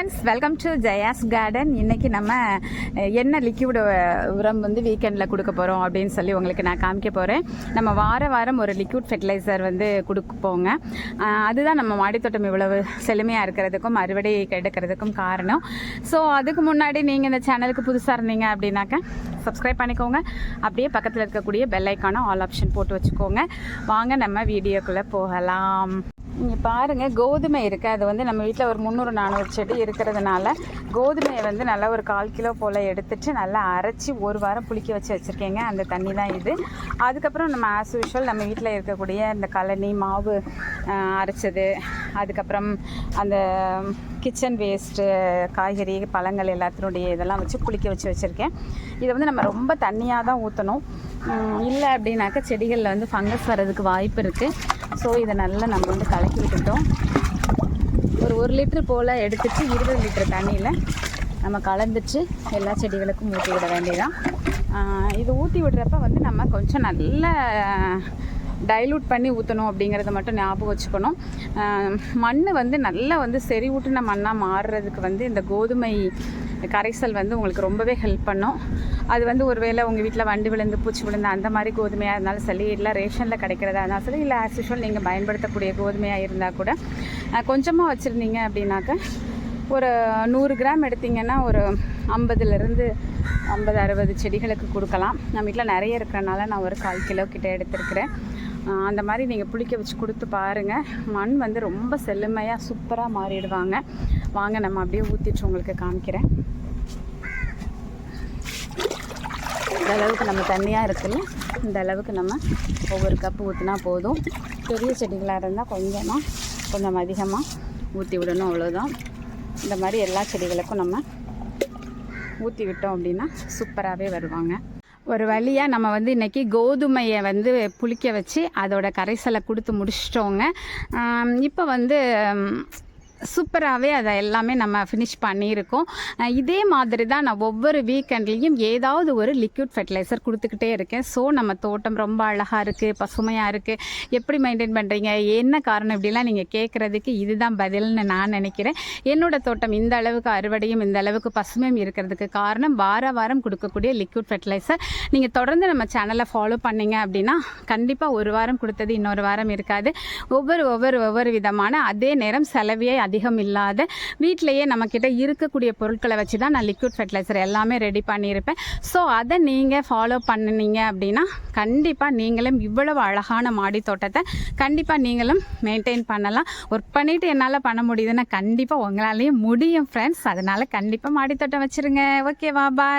Friends welcome to Jaya's garden இன்னைக்கு நம்ம என்ன லிக்விட் உரம் வந்து வீக்கெண்டில் கொடுக்க போகிறோம் அப்படின்னு சொல்லி உங்களுக்கு நான் காமிக்க போகிறேன் நம்ம வார வாரம் ஒரு லிக்யூட் ஃபெர்டிலைசர் வந்து கொடுப்போங்க அதுதான் நம்ம மாடித்தோட்டம் இவ்வளவு செழுமையாக இருக்கிறதுக்கும் அறுவடை கெடுக்கிறதுக்கும் காரணம். ஸோ அதுக்கு முன்னாடி நீங்கள் இந்த சேனலுக்கு புதுசாக இருந்தீங்க அப்படின்னாக்க சப்ஸ்கிரைப் பண்ணிக்கோங்க. அப்படியே பக்கத்தில் இருக்கக்கூடிய பெல் ஐக்கானும் ஆல் ஆப்ஷன் போட்டு வச்சுக்கோங்க. வாங்க நம்ம வீடியோக்குள்ளே போகலாம். இங்கே பாருங்கள் கோதுமை இருக்குது அது வந்து நம்ம வீட்டில் ஒரு முந்நூறு நானூறு செடி இருக்கிறதுனால கோதுமையை வந்து நல்லா ஒரு கால் கிலோ போல் எடுத்துட்டு நல்லா அரைச்சி ஒரு வாரம் புளிக்க வச்சு வச்சுருக்கேங்க. அந்த தண்ணி தான் இது. அதுக்கப்புறம் நம்ம ஆஸ் யூஷுவல் நம்ம வீட்டில் இருக்கக்கூடிய இந்த கழனி மாவு அரைச்சது. அதுக்கப்புறம் அந்த கிச்சன் வேஸ்ட்டு காய்கறி பழங்கள் எல்லாத்தினுடைய இதெல்லாம் வச்சு புளிக்க வச்சு வச்சுருக்கேன். இதை வந்து நம்ம ரொம்ப தண்ணியாக தான் ஊற்றணும் இல்லை அப்படின்னாக்கா செடிகளில் வந்து ஃபங்கஸ் வர்றதுக்கு வாய்ப்பு இருக்குது ஸோ இதை நல்லா நம்ம வந்து கலக்கி விட்டுட்டோம் ஒரு ஒரு லிட்டர் போல் எடுத்துட்டு இருபது லிட்டர் தண்ணியில் நம்ம கலந்துட்டு எல்லா செடிகளுக்கும் ஊற்றி விட வேண்டியதான் இது ஊற்றி விடுறப்ப வந்து நம்ம கொஞ்சம் நல்ல டைலூட் பண்ணி ஊற்றணும் அப்படிங்கிறத மட்டும் ஞாபகம் வச்சுக்கணும். மண் வந்து நல்லா வந்து செறிவூட்டின மண்ணாக மாறுறதுக்கு வந்து இந்த கோதுமை கரைசல் வந்து உங்களுக்கு ரொம்பவே ஹெல்ப் பண்ணும். அது வந்து ஒருவேளை உங்கள் வீட்டில் வண்டு விழுந்து பூச்சி விழுந்து அந்த மாதிரி கோதுமையாக இருந்தாலும் சரி இல்லை ரேஷனில் கிடைக்கிறதா இருந்தாலும் சரி இல்லை ஆஸ் யூஷுவல் நீங்கள் பயன்படுத்தக்கூடிய கோதுமையாக இருந்தால் கூட கொஞ்சமாக வச்சுருந்தீங்க அப்படின்னாக்க ஒரு நூறு கிராம் எடுத்திங்கன்னா ஒரு ஐம்பதுலேருந்து ஐம்பது அறுபது செடிகளுக்கு கொடுக்கலாம். நம்ம வீட்டில் நிறைய இருக்கிறனால நான் ஒரு கால் கிலோ கிட்டே எடுத்திருக்கிறேன். அந்த மாதிரி நீங்கள் புளிக்க வச்சு கொடுத்து பாருங்கள் மண் வந்து ரொம்ப செழுமையாக சூப்பராக மாறிடுவாங்க. வாங்க நம்ம அப்படியே ஊற்றிட்டு உங்களுக்கு காமிக்கிறேன். இந்த அளவுக்கு நம்ம தண்ணியாக இருக்குல்ல? இந்த அளவுக்கு நம்ம ஒவ்வொரு கப்பு ஊற்றினா போதும். பெரிய செடிகளாக இருந்தால் கொஞ்சமாக கொஞ்சம் அதிகமாக ஊற்றி விடணும் அவ்வளோதான் இந்த மாதிரி எல்லா செடிகளுக்கும் நம்ம ஊற்றி விட்டோம் அப்படின்னா சூப்பராகவே வருவாங்க. ஒரு வழியாக நம்ம வந்து இன்றைக்கி கோதுமையை வந்து புளிக்க வச்சு அதோட கரைசலை கொடுத்து முடிச்சிட்டோங்க. இப்போ வந்து சூப்பராகவே அதை எல்லாமே நம்ம ஃபினிஷ் பண்ணியிருக்கோம். இதே மாதிரி தான் நான் ஒவ்வொரு வீக்கெண்ட்லேயும் ஏதாவது ஒரு லிக்விட் ஃபெர்டிலைசர் கொடுத்துக்கிட்டே இருக்கேன். ஸோ நம்ம தோட்டம் ரொம்ப அழகாக இருக்குது பசுமையாக இருக்குது எப்படி மெயின்டைன் பண்ணுறீங்க என்ன காரணம்? இப்படிலாம் நீங்கள் கேட்குறதுக்கு இதுதான் பதில்னு நான் நினைக்கிறேன். என்னோட தோட்டம் இந்த அளவுக்கு அறுவடையும் இந்த அளவுக்கு பசுமையும் இருக்கிறதுக்கு காரணம் வார வாரம் கொடுக்கக்கூடிய லிக்விட் ஃபெர்டிலைசர் நீங்கள் தொடர்ந்து நம்ம சேனலை ஃபாலோ பண்ணீங்க அப்படின்னா கண்டிப்பாக ஒரு வாரம் கொடுத்தது இன்னொரு வாரம் இருக்காது. ஒவ்வொரு ஒவ்வொரு ஒவ்வொரு விதமான அதே நேரம் செலவியை அதிகம் இல்லாத வீட்டிலேயே நம்மக்கிட்ட இருக்கக்கூடிய பொருட்களை வச்சு தான் நான் லிக்விட் ஃபெர்டிலைசர் எல்லாமே ரெடி பண்ணியிருப்பேன். ஸோ அதை நீங்கள் ஃபாலோ பண்ணினீங்க அப்படின்னா கண்டிப்பாக நீங்களும் இவ்வளவு அழகான மாடி தோட்டத்தை கண்டிப்பாக நீங்களும் மெயின்டைன் பண்ணலாம். ஒர்க் பண்ணிவிட்டு என்னால் பண்ண முடியுதுன்னா கண்டிப்பாக உங்களாலேயும் முடியும் ஃப்ரெண்ட்ஸ் அதனால் கண்டிப்பாக மாடி தோட்டம் வச்சுருங்க. ஓகேவா பாய்